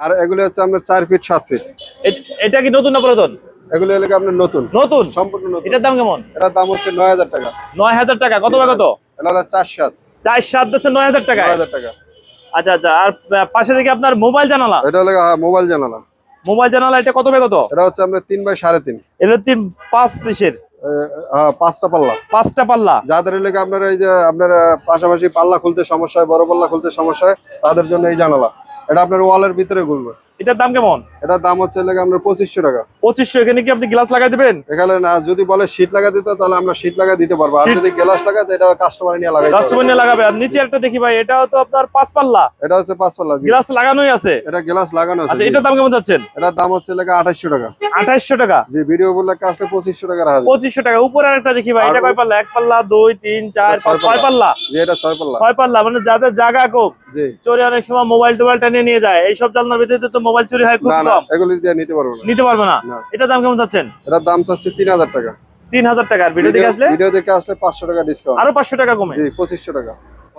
আর এগুলো হচ্ছে আপনার চার ফিট সাত ফিট এটা কি নতুন না পুরাতন? এগুলো হলে আপনার নতুন? নতুন? সম্পূর্ণ নতুন। এটার দাম কেমন? এটার দাম হচ্ছে নয় হাজার টাকা। নয় হাজার টাকা। কত বা কত? এটা হলো চার সাত। চার সাত দিচ্ছে নয় হাজার টাকা হাজার টাকা। আচ্ছা আচ্ছা। আর পাশে থেকে আপনার মোবাইল জানালা। এটা হলো হ্যাঁ, মোবাইল জানালা। মোবাইল জানালা এটা কত বাই কত? এটা হচ্ছে আপনার তিন বাই সাড়ে তিন। এটা তিন পাঁচ ইসের। হ্যাঁ, পাঁচটা পাল্লা। পাঁচটা পাল্লা। যাদের এলাকা আপনার এই যে আপনার পাশাপাশি পাল্লা খুলতে সমস্যা হয় বড় পাল্লা খুলতে সমস্যা হয় তাদের জন্য এই জানালা। এটা আপনার ওয়ালের ভিতরে ঘুরবে। এটার দাম কেমন? এটার দাম হচ্ছে এলাকা আপনার পঁচিশশো টাকা। পঁচিশশো এখানে কি আপনি গ্লাস লাগাই দিবেন? এখানে না যদি বলে শীট লাগা দিতে তাহলে আমরা শীট লাগা দিতে পারব। আর যদি গ্লাস লাগাতে এটা কাস্টমার নিয়ে লাগাই কাস্টমার নিয়ে লাগাবে। আর নিচে একটা দেখি ভাই এটাও তো আপনার পাঁচ পাল্লা এটা হচ্ছে পাঁচ পাল্লা গ্লাস লাগানোই আছে। এটা গ্লাস লাগানো আছে আচ্ছা। এটার দাম কেমন যাচ্ছেন? এটার দাম হচ্ছে এলাকা আঠাশশো টাকা। আঠাইশশো টাকা। যে ভিডিও বললে কাজটা পঁচিশশো টাকা রাখা পঁচিশশো টাকা। উপরে আরেকটা দেখি ভাই এটা কয় পাল্লা? এক পাল্লা দুই তিন চার ছয় পাল্লা? এটা ছয় পাল্লা। ছয় পাল্লা মানে যাদের জায়গা জি। চোরে অনেক সময় মোবাইল টোবাইল টানিয়ে নিয়ে যায়। এইসব জানলার ভিতরে তো মোবাইল চুরি হয় খুব কম। এগুলি দিয়ে নিতে পারব না। নিতে পারব না? এটা দাম কেমন চাচ্ছেন? এটার দাম চাচ্ছে তিন হাজার টাকা। তিন হাজার টাকা। আর ভিডিও দেখে আসলে? ভিডিও দেখে আসলে পাঁচশো টাকা ডিসকাউন্ট আরও পাঁচশো টাকা কমে? জি পঁচিশশো টাকা।